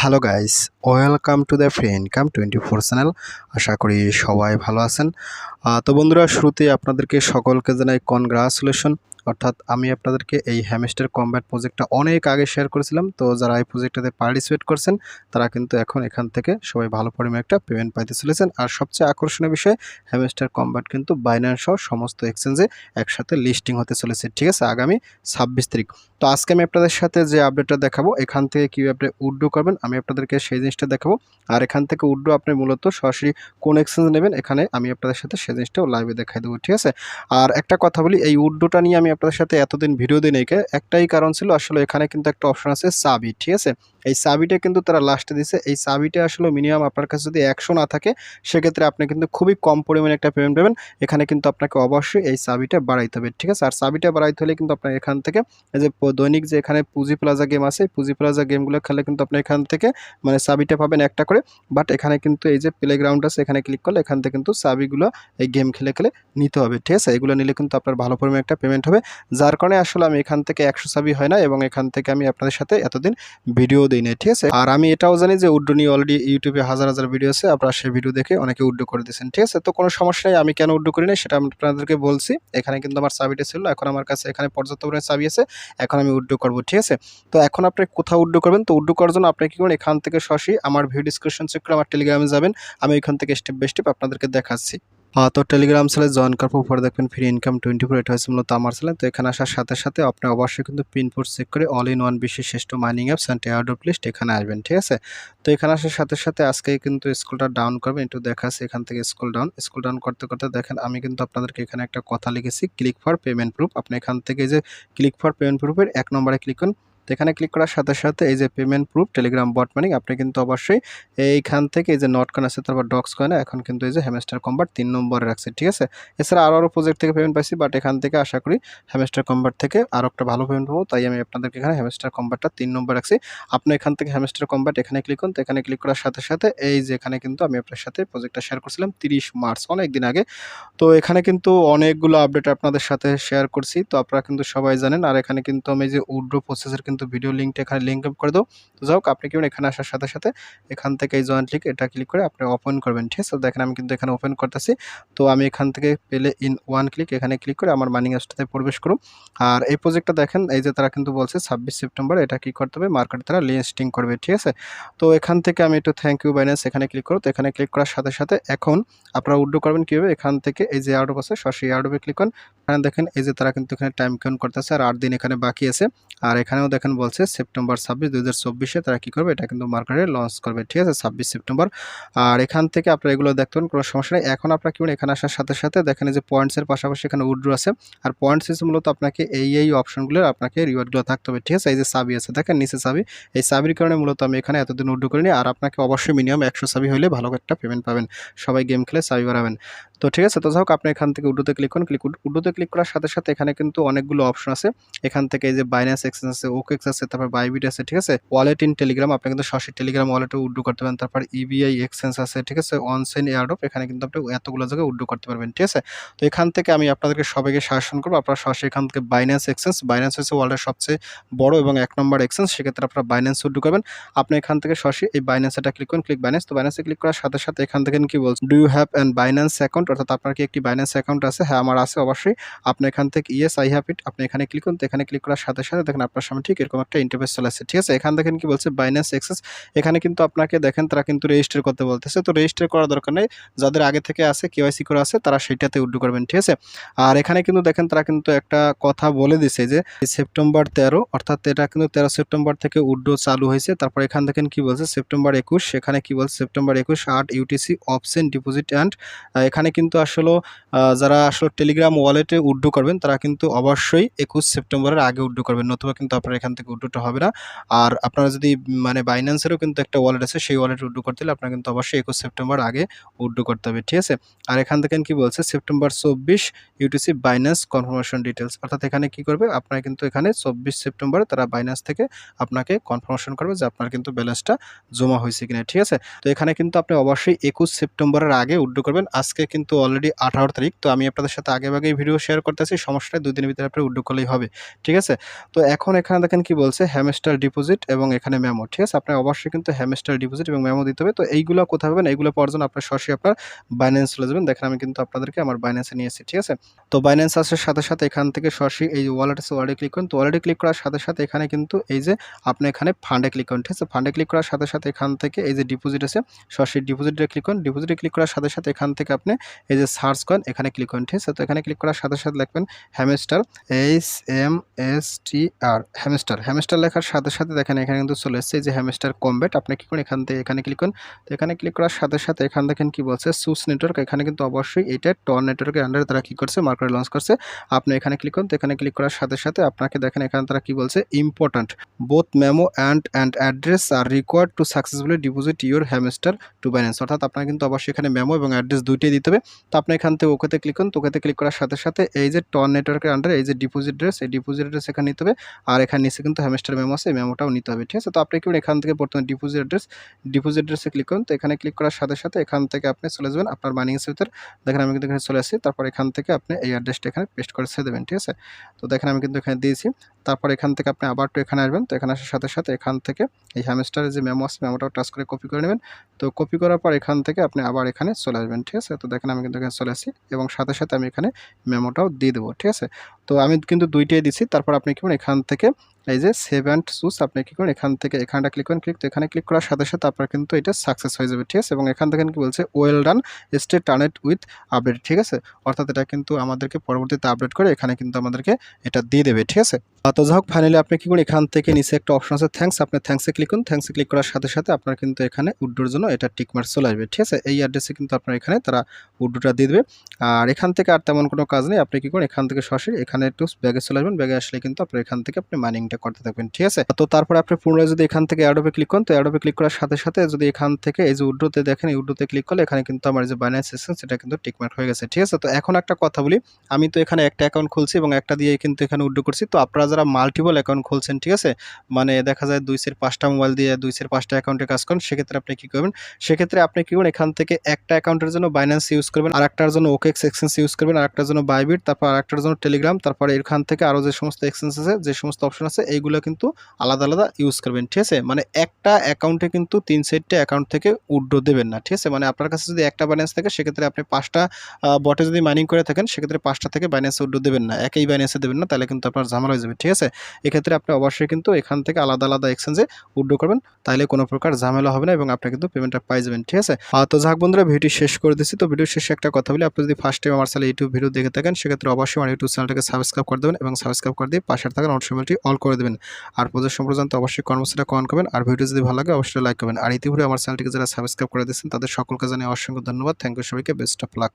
Hello guys welcome to the friend come twenty four channel আশা করি সবাই ভালো আছেন। তো বন্ধুরা শুরুতে আপনাদেরকে সকলকে জানাই কনগ্রাচুলেশন অর্থাৎ আমি আপনাদেরকে এই হ্যামস্টার কম্ব্যাট প্রজেক্টটা অনেক আগে শেয়ার করেছিলাম। তো যারা এই প্রজেক্টটাতে পার্টিসিপেট করছেন, তারা কিন্তু এখন এখান থেকে সবাই ভালো পরিমাণে একটা পেমেন্ট পাইতে চলেছেন। আর সবচেয়ে আকর্ষণীয় বিষয় হ্যামস্টার কম্ব্যাট কিন্তু বাইন্যান্স সহ সমস্ত এক্সচেঞ্জে একসাথে লিস্টিং হতে চলেছে। ঠিক আছে, আগামী ছাব্বিশ তারিখ। তো আজকে আমি আপনাদের সাথে যে আপডেটটা দেখাবো, এখান থেকে কীভাবে আপনি উড্ডো করবেন, আমি আপনাদেরকে সেই জিনিসটা দেখাবো। আর এখান থেকে উড্ডো আপনি মূলত সরাসরি কোন এক্সচেঞ্জ নেবেন, এখানে আমি আপনাদের সাথে সেই জিনিসটাও লাইভে দেখাই দেবো। ঠিক আছে? আর একটা কথা বলি, এই উড্ডোটা নিয়ে আমি আপনাদের সাথে এতদিন ভিডিও দিই নাই একটাই কারণ ছিল আসলে এখানে কিন্তু একটা অপশন আছে সাবি ঠিক আছে? এই সাবিটা কিন্তু তারা লাস্টে দিছে। এই সাবিটা আসলে মিনিমাম আপনার কাছে যদি একশো না থাকে, সেক্ষেত্রে আপনি কিন্তু খুবই কম পরিমাণে একটা পেমেন্ট পাবেন। এখানে কিন্তু আপনাকে অবশ্যই এই সাবিটা বাড়াইতে হবে, ঠিক আছে? আর সাবিটা বাড়াইতে হলে কিন্তু আপনার এখান থেকে এই যে দৈনিক যে এখানে পুঁজি প্লাজা গেম আছে পুঁজি প্লাজা গেমগুলো খেলে কিন্তু আপনি এখান থেকে মানে সাবিটা পাবেন একটা করে। বাট এখানে কিন্তু এই যে প্লে গ্রাউন্ড আছে, এখানে ক্লিক করলে এখান থেকে কিন্তু সাবিগুলো এই গেম খেলে খেলে নিতে হবে, ঠিক আছে? এগুলো নিলে কিন্তু আপনার ভালো পরিমাণে একটা পেমেন্ট হবে। যার কারণে আসলে আমি এখান থেকে একশো সাবি হয় না এবং এখান থেকে আমি আপনাদের সাথে এতদিন ভিডিও দিই। না ঠিক আছে? আর আমি এটাও জানি যে উড্ডো নিয়ে অলরেডি ইউটিউবে হাজার হাজার ভিডিও আছে, আপনারা সেই ভিডিও দেখে অনেকে উড্ডো করে দিয়েছেন, ঠিক আছে? তো কোনো সমস্যা নেই, আমি কেন উড্ডো করি না সেটা আপনাদেরকে বলছি। এখানে কিন্তু আমার চাবিটা ছিল, এখন আমার কাছে এখানে পর্যাপ্ত পরিমাণে চাবি আছে, এখন আমি উড্ডো করব, ঠিক আছে? তো এখন আপনি কোথাও উড্ডো করবেন, তো উড্ডো করার জন্য আপনি কি করবেন, এখান থেকে সরাসরি আমার ভিডিও ডিসক্রিপশন চেক করে আমার টেলিগ্রামে যাবেন, আমি এখান থেকে স্টেপ বাই স্টেপ আপনাদেরকে দেখাচ্ছি। তো টেলিগ্রাম সেলে জয়েন করার পর উপরে দেখবেন ফ্রি ইনকাম টোয়েন্টি ফোর এটা হচ্ছে মূলত আমার চ্যানেল তো এখানে আসার সাথে সাথে আপনি অবশ্যই কিন্তু পিনপোর্ট চেক করে অল ইন ওয়ান বিশ্বের শ্রেষ্ঠ mining apps and airdrop list এখানে আসবেন, ঠিক আছে? তো এখানে আসার সাথে সাথে আজকে কিন্তু স্কুলটা ডাউন করবেন, একটু দেখাচ্ছে এখান থেকে স্কুল ডাউন স্কুল ডাউন করতে করতে দেখেন আমি কিন্তু আপনাদেরকে এখানে একটা কথা লিখেছি ক্লিক ফর পেমেন্ট প্রুফ আপনি এখান থেকে যে ক্লিক ফর পেমেন্ট প্রুফের এক নম্বরে ক্লিক করুন তো এখানে ক্লিক করার সাথে সাথে এই যে payment proof Telegram bot money আপনি কিন্তু অবশ্যই এইখান থেকে এই যে নট কয়েন আছে, তারপর ডক্স কয়েন এখন কিন্তু এই যে হ্যামস্টার কম্বার তিন নম্বরে রাখছে, ঠিক আছে? এছাড়া আরও আরও প্রজেক্ট থেকে পেমেন্ট পাইছি বাট এখান থেকে আশা করি হ্যামেস্টার কম্বার থেকে আরও একটা ভালো পেমেন্ট পাবো, তাই আমি আপনাদেরকে এখানে হ্যামস্টার কম্বারটা তিন নম্বর রাখছি। আপনি এখান থেকে হ্যামস্টার কম্বাট এখানে ক্লিক করুন, তো এখানে ক্লিক করার সাথে সাথে এই যে এখানে কিন্তু আমি আপনার সাথে প্রজেক্টটা শেয়ার করছিলাম তিরিশ মার্চ, অনেক দিন আগে। তো এখানে কিন্তু অনেকগুলো আপডেট আপনাদের সাথে শেয়ার করছি, তো আপনারা কিন্তু সবাই জানেন, আর এখানে কিন্তু আমি যে উড্রো প্রসেসের কিন্তু ভিডিও লিঙ্কটা এখানে লিঙ্ক আপ করে দেবো তো যাই হোক আপনি কি করবেন, এখানে আসার সাথে সাথে এখান থেকে এই জয়েন্ট লিঙ্ক এটা ক্লিক করে আপনি ওপেন করবেন ঠিক আছে? দেখেন আমি কিন্তু এখানে ওপেন করতেছি। তো আমি এখান থেকে পেলে ইন ওয়ান ক্লিক এখানে ক্লিক করে আমার মানিং অ্যাপসটাতে প্রবেশ করুন। আর এই প্রজেক্টটা দেখেন এই যে তারা কিন্তু বলছে ছাব্বিশ সেপ্টেম্বর এটা কি করতে হবে? মার্কেটে তারা লিস্টিং করবে ঠিক আছে? তো এখান থেকে আমি একটু থ্যাংক ইউ বাইন্যান্স এখানে ক্লিক করো। তো এখানে ক্লিক করার সাথে সাথে এখন আপনারা উড্ডো করবেন কীভাবে? এখান থেকে এই যে আউটঅফ আছে সরাসরি আউটঅফে ক্লিক করুন। এখানে দেখেন, এই যে তারা কিন্তু এখানে টাইম কাউন্ট করতেছে আর আট দিন এখানে বাকি আছে। আর এখানেও দেখেন বলছে সেপ্টেম্বর ছাব্বিশ দুই হাজার তারা কী করবে? এটা কিন্তু মার্কেটে লঞ্চ করবে, ঠিক আছে? ছাব্বিশ সেপ্টেম্বর আর এখান থেকে আপনারা এগুলো দেখতে কোনো সমস্যা নেই। এখন আপনারা কি এখানে আসার সাথে সাথে দেখেন যে পয়েন্টসের পাশাপাশি এখানে উড্রো আছে। আর পয়েন্টস হিসেবে মূলত আপনাকে এই এই অপশনগুলোর আপনাকে রিওয়ার্ডগুলো থাকতে হবে, ঠিক আছে? এই যে সাবি আছে, দেখেন নিচে সাবি এই সাবির কারণে মূলত আমি এখানে এতদিন উড্রো করিনি। আর আপনাকে অবশ্যই মিনিমাম একশো সাবি হলে ভালো একটা পেমেন্ট পাবেন। সবাই গেম খেলে সাবি বাড়াবেন। তো ঠিক আছে, তো যাই হোক আপনি এখান থেকে উডোতে ক্লিক করুন ক্লিক উডোতে ক্লিক করার সাথে সাথে এখানে কিন্তু অনেকগুলো অপশন আছে। এখান থেকে এই যে বাইন্যান্স এক্সচেঞ্জ আছে ওকেক্স আছে, তারপর বাইবিট আছে, ঠিক আছে? ওয়ালেট ইন টেলিগ্রাম আপনি কিন্তু সরাসরি টেলিগ্রাম ওয়ালেটে উড্ডো করতে পারেন। তারপর ইবিআই এক্সচেঞ্জ আছে, ঠিক আছে? অনসেন এয়ারডপ এখানে কিন্তু আপনি এতগুলো জায়গায় উড্ডো করতে পারবেন, ঠিক আছে? তো এখান থেকে আমি আপনাদেরকে সবাইকে শাসন করব, আপনারা সরাসরি এখান থেকে বাইন্যান্স এক্সচেঞ্জ বাইন্যান্স হচ্ছে ওয়ার্ল্ডের সবচেয়ে বড় এবং এক নম্বর এক্সচেঞ্জ সেক্ষেত্রে আপনারা বাইন্যান্স উড্ডো করবেন। আপনি এখান থেকে সরাসরি এই বাইন্যান্স এটা ক্লিক করুন ক্লিক বাইন্যান্স তো বাইন্যান্সে ক্লিক করার সাথে সাথে এখান থেকে কি বলছে? Do you have and Binance account অর্থাৎ আপনার কি একটি বাইন্যান্স অ্যাকাউন্ট আছে? হ্যাঁ আমার আছে অবশ্যই। আপনি এখান থেকে ইয়েস আই হ্যাভ ইট আপনি এখানে ক্লিক করুন। তো এখানে ক্লিক করার সাথে সাথে দেখেন আপনার সামনে ঠিক এরকম একটা ইন্টারফেস চলে আসছে। ঠিক আছে? এখান দেখেন কি বলছে? বাইন্যান্স এক্সেস এখানে কিন্তু আপনাকে দেখেন তারা কিন্তু রেজিস্টার করতে বলতেছে। তো রেজিস্টার করার দরকার নেই। যাদের আগে থেকে আছে কেওয়াইসি করে আছে, তারা সেটাতে উড্ডু করবেন। ঠিক আছে? আর এখানে কিন্তু দেখেন তারা কিন্তু একটা কথা বলে দিছে যে সেপ্টেম্বর তেরো, অর্থাৎ এটা কিন্তু তেরো সেপ্টেম্বর থেকে উড্ডো চালু হয়েছে। তারপর এখান দেখেন কি বলছে? সেপ্টেম্বর একুশ। সেখানে কি বলছে? সেপ্টেম্বর একুশ, আট ইউটিসি অপশন ডিপোজিট অ্যান্ড এখানে কিন্তু আসলে যারা আসলে টেলিগ্রাম ওয়ালেটে উড্ডো করবেন, তারা কিন্তু অবশ্যই একুশ সেপ্টেম্বরের আগে উড্ডু করবেন। নতুবা কিন্তু আপনার এখান থেকে উড্ডুটা হবে না। আর আপনারা যদি মানে বাইন্যান্সেরও কিন্তু একটা ওয়ালেট আছে, সেই ওয়ালেট উড্ডু করতে হলে আপনার কিন্তু অবশ্যই একুশ সেপ্টেম্বর আগে উড্ডু করতে হবে, ঠিক আছে? আর এখান থেকে কি বলছে? সেপ্টেম্বর চব্বিশ ইউটিসি বাইন্যান্স কনফার্মেশন ডিটেলস অর্থাৎ এখানে কি করবে? আপনার কিন্তু এখানে চব্বিশ সেপ্টেম্বরে তারা বাইন্যান্স থেকে আপনাকে কনফার্মেশন করবে যে আপনার কিন্তু ব্যালেন্সটা জমা হয়েছে কিনা, ঠিক আছে? তো এখানে কিন্তু আপনি অবশ্যই একুশ সেপ্টেম্বরের আগে উড্ডু করবেন। আজকে কিন্তু কিন্তু অলরেডি আঠারো তারিখ, তো আমি আপনাদের সাথে আগে আগেই ভিডিও শেয়ার করতেছি। সমস্যাটা দুই দিনের ভিতরে আপনি উড্ডো করলেই হবে, ঠিক আছে? তো এখন এখানে দেখেন কি বলছে হ্যামস্টার ডিপোজিট এবং এখানে মেমো ঠিক আছে? আপনার অবশ্যই কিন্তু হ্যামস্টার ডিপোজিট এবং মেমো দিতে হবে। তো এইগুলো কোথায় পাবেন? এইগুলো পাওয়ার জন্য আপনার সরাসরি আপনার বাইন্যান্স চলে যাবেন। দেখেন আমি কিন্তু আপনাদেরকে আমার বাইন্যান্সে নিয়েছি ঠিক আছে? তো বাইন্যান্স আসার সাথে সাথে এখান থেকে সরাসরি এই ওয়ালেট আছে ওয়ালেটে ক্লিক করুন। তো ওয়ালেটে ক্লিক করার সাথে সাথে এখানে কিন্তু এই যে আপনি এখানে ফান্ডে ক্লিক করুন, ঠিক আছে? ফান্ডে ক্লিক করার সাথে সাথে এখান থেকে এই যে ডিপোজিট আছে, সরাসরি ডিপোজিটে ক্লিক করুন। ডিপোজিটে ক্লিক করার সাথে সাথে এখান থেকে আপনি এই যে সার্চ করেন, এখানে ক্লিক করেন, ঠিক আছে? তো এখানে ক্লিক করার সাথে সাথে লিখবেন Hamster H M S T R Hamster Hamster লেখার সাথে সাথে দেখেন, এখানে কিন্তু চলে এসেছে যে হ্যামস্টার কমব্যাট আপনি কি করুন, এখান থেকে এখানে ক্লিক করুন। তো এখানে ক্লিক করার সাথে সাথে এখানে দেখেন কি বলছে সুস নেটওয়ার্ক এখানে কিন্তু অবশ্যই এটা টন নেটওয়ার্কের আন্ডারে তারা কি করছে মার্কেট লঞ্চ করছে। আপনি এখানে ক্লিক করুন, তো এখানে ক্লিক করার সাথে সাথে আপনাকে দেখেন, এখানে তারা কি বলছে important both memo and and address are required to successfully deposit your Hamster to balance অর্থাৎ আপনার কিন্তু অবশ্যই এখানে মেমো এবং অ্যাড্রেস দুইটাই দিতে হবে। তো আপনি এখান থেকে ওকেতে ক্লিক করুন ওকেতে ক্লিক করার সাথে সাথে এই যে টন নেটওয়ার্কের আন্ডারে এই যে ডিপোজিট ড্রেস এই ডিপোজিট ড্রেস এখানে নিতে হবে। আর এখানে নিচে কিন্তু হ্যামস্টার মেমো আছে মেমোটাও নিতে হবে, ঠিক আছে? তো আপনি কি এখান থেকে প্রথমে ডিপোজিট অ্যাড্রেস ডিপোজিট অ্যাড্রেসে ক্লিক করুন, তো এখানে ক্লিক করার সাথে সাথে এখান থেকে আপনি চলে যাবেন আপনার মাইনিংসের ভিতর। দেখেন আমি কিন্তু এখানে চলে আসি তারপর এখান থেকে আপনি এই অ্যাড্রেসটা এখানে পেস্ট করে ছেড়ে দেবেন, ঠিক আছে? তো দেখেন আমি কিন্তু এখানে দিয়েছি, তারপর এখান থেকে আপনি আবার তো এখানে আসবেন, তো এখানে আসার সাথে সাথে এখান থেকে এই হ্যামেস্টারের যে মেমো আছে মেমোটাও টাচ করে কপি করে নেবেন। তো কপি করার পর এখান থেকে আপনি আবার এখানে চলে আসবেন, ঠিক আছে? তো দেখেন আমি কিন্তু এখানে চলে আসি এবং সাথে সাথে আমি এখানে মেমোটাও দিয়ে দেবো, ঠিক আছে? তো আমি কিন্তু দুইটাই দিছি। তারপর আপনি কি করুন, এখান থেকে এই যে সেভ অ্যান্ড চুজ আপনি কি করুন, এখান থেকে এখানটা ক্লিক করেন ক্লিক তো এখানে ক্লিক করার সাথে সাথে আপনার কিন্তু এটা সাকসেস হয়ে যাবে, ঠিক আছে? এবং এখান থেকে কি বলছে well done stay tuned with update ঠিক আছে? অর্থাৎ এটা কিন্তু আমাদেরকে পরবর্তীতে আপডেট করে এখানে কিন্তু আমাদেরকে এটা দিয়ে দেবে, ঠিক আছে? তো যাই হোক ফাইনালি আপনি কি করুন, এখান থেকে নিচে একটা অপশন আছে থ্যাঙ্কস আপনি থ্যাঙ্কসে ক্লিক করুন। থ্যাঙ্কসে ক্লিক করার সাথে সাথে আপনার কিন্তু এখানে উড্ডোর জন্য এটা টিকমার্ক চলে আসবে, ঠিক আছে? এই অ্যাড্রেসে কিন্তু আপনার এখানে তারা উড্ডোটা দিয়ে দেবে। আর এখান থেকে আর তেমন কোনো কাজ নেই, আপনি কি করুন, এখান থেকে সরাসরি এখানে একটু ব্যাগে চলে আসবেন, ব্যাগে আসলে কিন্তু আপনার এখান থেকে আপনি মাইনিংটা করতে থাকবেন, ঠিক আছে? তো তারপরে আপনি পুনরায় যদি এখান থেকে অ্যাডোপে ক্লিক করেন, তো অ্যাডোপে ক্লিক করার সাথে সাথে যদি এখান থেকে এই যে উড্ডোতে দেখেন, এই উড্ডোতে ক্লিক করলে এখানে কিন্তু আমার যে বাইন্যান্স সিস্টেম সেটা কিন্তু টিকমার্ক হয়ে গেছে, ঠিক আছে? তো এখন একটা কথা বলি, আমি তো এখানে একটা অ্যাকাউন্ট খুলছি এবং একটা দিয়ে কিন্তু এখানে উড্ডো করছি, তো আপনারা যারা মাল্টিপল অ্যাকাউন্ট খুলছেন, ঠিক আছে? মানে দেখা যায় দুই সের পাঁচটা মোবাইল দিয়ে দুই সের পাঁচটা অ্যাকাউন্টে কাজ করেন, সেক্ষেত্রে আপনি কী করবেন? সেক্ষেত্রে আপনি কী করবেন? এখান থেকে একটা অ্যাকাউন্টের জন্য বাইন্যান্স ইউজ করবেন আর একটার জন্য ওকেক্স এক্সচেঞ্জ ইউজ করবেন আর একটার জন্য বাইবিট তারপর আর একটার জন্য টেলিগ্রাম তারপর এখান থেকে আরও যে সমস্ত এক্সচেঞ্জ আছে, যে সমস্ত অপশন আছে, এইগুলো কিন্তু আলাদা আলাদা ইউজ করবেন, ঠিক আছে? মানে একটা অ্যাকাউন্টে কিন্তু তিন সেটটা অ্যাকাউন্ট থেকে উড্ডো দেবেন না, ঠিক আছে? মানে আপনার কাছে যদি একটা ব্যালেন্স থাকে, সেক্ষেত্রে আপনি পাঁচটা বটে যদি মাইনিং করে থাকেন, সেক্ষেত্রে পাঁচটা থেকে বাইন্যান্সে উড্ডো দেবেন না, একই বাইন্যান্সে দেবেন না, তাহলে কিন্তু আপনার ঝামেলা হয়ে যাবে, ঠিক আছে? এক্ষেত্রে আপনি অবশ্যই কিন্তু এখান থেকে আলাদা আলাদা এক্সচেঞ্জে উড্ডো করবেন, তাহলে কোনো প্রকার ঝামেলা হবে না এবং আপনি কিন্তু পেমেন্টটা পাই যাবেন, ঠিক আছে? তো যাক বন্ধুরা ভিডিও শেষ করে দিচ্ছি। তো ভিডিও শেষে একটা কথা বলি, আপনি যদি ফার্স্ট টাইম আমার চ্যানেল ইউটিউব ভিডিও দেখে থাকেন, সেক্ষেত্রে অবশ্যই আমার ইউটিউব চ্যানেলটাকে সাবস্ক্রাইব করে দেবেন এবং সাবস্ক্রাইব করে দিয়ে পাশে থাকা নোটিফিকেশনটি অল করে দেবেন। আর প্রজেক্ট সম্প্রদান অবশ্যই কর্মসূচিটা কমেন্ট করবেন। আর ভিডিও যদি ভালো লাগে, অবশ্যই লাইক করবেন। আর ইতিপূর্বে আমার চ্যানেলটিকে যারা সাবস্ক্রাইব করে দিয়েছেন, তাদের সকলকে জানিয়ে অসংখ্য ধন্যবাদ। থ্যাংক ইউ সবাইকে। Best of luck